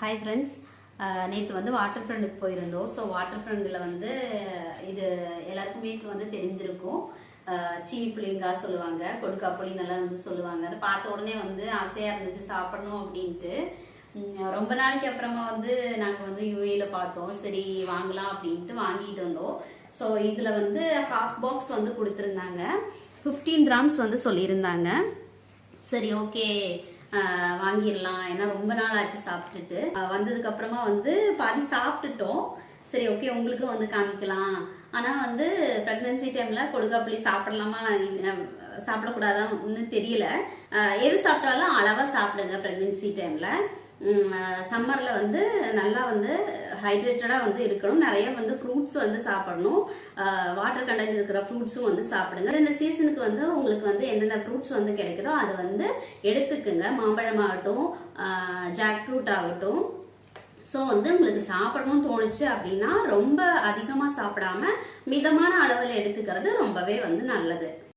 Hi friends நேற்று வந்து water ஃப்ரண்டுக்கு போயிருந்தோம். ஸோ வாட்டர் ஃப்ரண்டில் வந்து இது எல்லாருக்குமே இது வந்து தெரிஞ்சிருக்கும். சீனி புளிங்கா சொல்லுவாங்க கொடுக்கா புளிங்கெல்லாம் வந்து சொல்லுவாங்க. அதை பார்த்த உடனே வந்து ஆசையாக இருந்துச்சு சாப்பிடணும் அப்படின்ட்டு. ரொம்ப நாளைக்கு அப்புறமா வந்து நாங்கள் வந்து யூஏல பார்த்தோம். சரி வாங்கலாம் அப்படின்ட்டு வாங்கிட்டு வந்தோம். ஸோ இதில் வந்து ஹாஃப் பாக்ஸ் வந்து கொடுத்துருந்தாங்க. ஃபிஃப்டீன் கிராம்ஸ் வந்து சொல்லியிருந்தாங்க. சரி ஓகே வாங்கிடலாம். ஏன்னா ரொம்ப நாள் ஆச்சு சாப்பிட்டுட்டு. வந்ததுக்கப்புறமா வந்ததுக்கு அப்புறமா வந்து பாதி சாப்பிட்டுட்டோம். சரி ஓகே உங்களுக்கும் வந்து காமிக்கலாம். ஆனால் வந்து பிரெக்னன்சி டைம்ல கொடுக்காப்புளி சாப்பிடலாமா? சாப்பிடக்கூடாதான்னு சாப்பிடக்கூடாதா? ஒன்றும் தெரியல. எது சாப்பிட்டாலும் அளவாக சாப்பிடுங்க ப்ரெக்னென்சி டைம்ல சம்மரில் வந்து நல்லா வந்து ஹைட்ரேட்டடாக வந்து இருக்கணும். நிறைய வந்து ஃப்ரூட்ஸ் வந்து சாப்பிடணும். வாட்டர் கண்டென்ட் இருக்கிற ஃப்ரூட்ஸும் வந்து சாப்பிடுங்க. இந்த சீசனுக்கு வந்து உங்களுக்கு வந்து என்னென்ன ஃப்ரூட்ஸ் வந்து கிடைக்குதோ அதை வந்து எடுத்துக்குங்க. மாம்பழமாகட்டும் ஜாக் ஃப்ரூட் ஆகட்டும். ஸோ வந்து உங்களுக்கு சாப்பிடணும்னு தோணுச்சு அப்படின்னா ரொம்ப அதிகமாக சாப்பிடாம மிதமான அளவில் எடுத்துக்கிறது ரொம்பவே வந்து நல்லது.